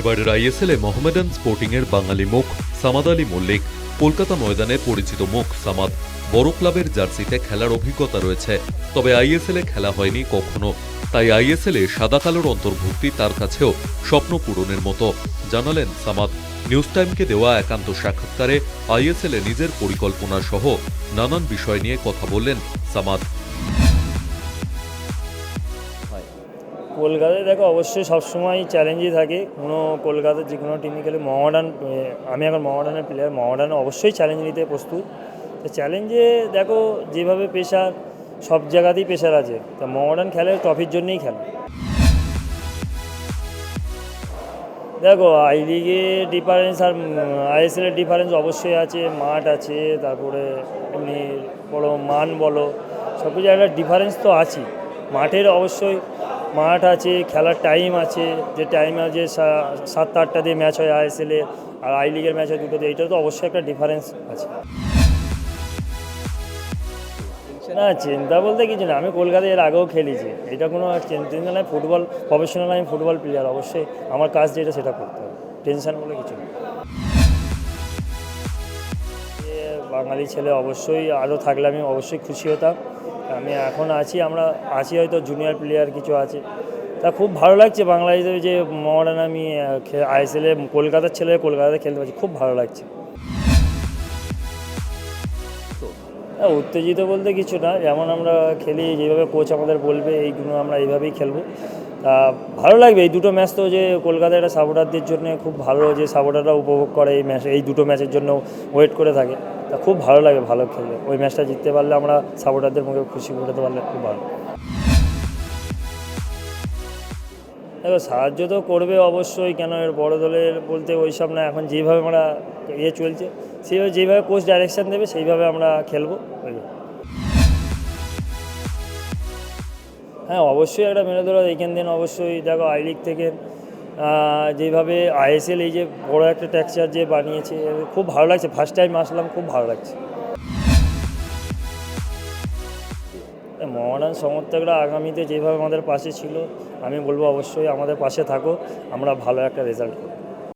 এবারের আইএসএলে মোহামেডান স্পোর্টিংয়ের বাঙালি মুখ সামাদ আলী মল্লিক, কলকাতা ময়দানে পরিচিত মুখ সামাদ। বড় ক্লাবের জার্সিতে খেলার অভিজ্ঞতা রয়েছে, তবে আইএসএলে খেলা হয়নি কখনো। তাই আইএসএলে সাদা কালোর অন্তর্ভুক্তি তার কাছেও স্বপ্ন পূরণের মতো, জানালেন সামাদ। নিউজ টাইমকে দেওয়া একান্ত সাক্ষাৎকারে আইএসএলে নিজের পরিকল্পনা সহ নানান বিষয় নিয়ে কথা বললেন সামাদ। কলকাতায় দেখো অবশ্যই সবসময় চ্যালেঞ্জই থাকে। কোনো কলকাতার যে কোনো টিমে খেলে মহাডান আমি এখন মহাডানের প্লেয়ার মহাডান অবশ্যই চ্যালেঞ্জ নিতে প্রস্তুত। তো চ্যালেঞ্জে দেখো যেভাবে পেশার সব জায়গাতেই পেশার আছে। তা মহাডান খেলে ট্রফির জন্যই খেলে। দেখো আই লিগে ডিফারেন্স আর আইএসএলের ডিফারেন্স অবশ্যই আছে, মাঠ আছে, তারপরে এমনি বড় মান বলো সব কিছু একটা ডিফারেন্স তো আছে মাঠের অবশ্যই মাঠ আছে, খেলার টাইম আছে, যে টাইম আছে সাতটা আটটা দিয়ে ম্যাচ হয় আইএসএলে আর আই লিগের ম্যাচ হয় দুটো দিয়ে এইটা তো অবশ্যই একটা ডিফারেন্স আছে। না, চিন্তা বলতে কিছু না, আমি কলকাতায় এর আগেও খেলেছি। এটা কোনো চিন্তা নয় ফুটবল প্রফেশনাল আমি ফুটবল প্লেয়ার অবশ্যই আমার কাজ যেটা সেটা করতে হবে টেনশন বলে কিছু না। বাঙালি ছেলে অবশ্যই আরও থাকলে আমি অবশ্যই খুশি হতাম। আমি এখন আছি, আমরা আছি হয়তো জুনিয়র প্লেয়ার কিছু আছে। তা খুব ভালো লাগছে বাংলা হিসেবে যে মডার্ন আমি আইএসএলে কলকাতার ছেলে কলকাতাতে খেলতে পারছি, খুব ভালো লাগছে। হ্যাঁ উত্তেজিত বলতে কিছু না। যেমন আমরা খেলি, যেভাবে কোচ আমাদের বলবে এইগুলো আমরা এইভাবেই খেলব। তা ভালো লাগবে। এই দুটো ম্যাচ তো যে কলকাতায় একটা সাপোর্টারদের জন্য খুব ভালো যে সাপোর্টাররা উপভোগ করে এই ম্যাচ এই দুটো ম্যাচের জন্য ওয়েট করে থাকে। তা খুব ভালো লাগে ভালো খেলবে ওই ম্যাচটা জিততে পারলে আমরা সাপোর্টারদের মুখে খুশি করতে পারলে খুব ভালো। দেখো সাহায্য তো করবে অবশ্যই, কেন এর বড় দলের বলতে ওইসব না, এখন যেভাবে আমরা ইয়ে চলছে, সেইভাবে যেভাবে কোচ ডাইরেকশন দেবে, সেইভাবে আমরা খেলব হ্যাঁ অবশ্যই একটা ধরো এইখান দিন অবশ্যই, দেখো আই লিগ থেকে যেভাবে আইএসএল এই যে বড় একটা টেক্সচার যে বানিয়েছে, খুব ভালো লাগছে ফার্স্ট টাইম আসলাম, খুব ভালো লাগছে। মহারান সমর্থকরা আগামীতে যেভাবে আমাদের পাশে ছিল, আমি বলব অবশ্যই আমাদের পাশে থাকো, আমরা ভালো একটা রেজাল্ট করব।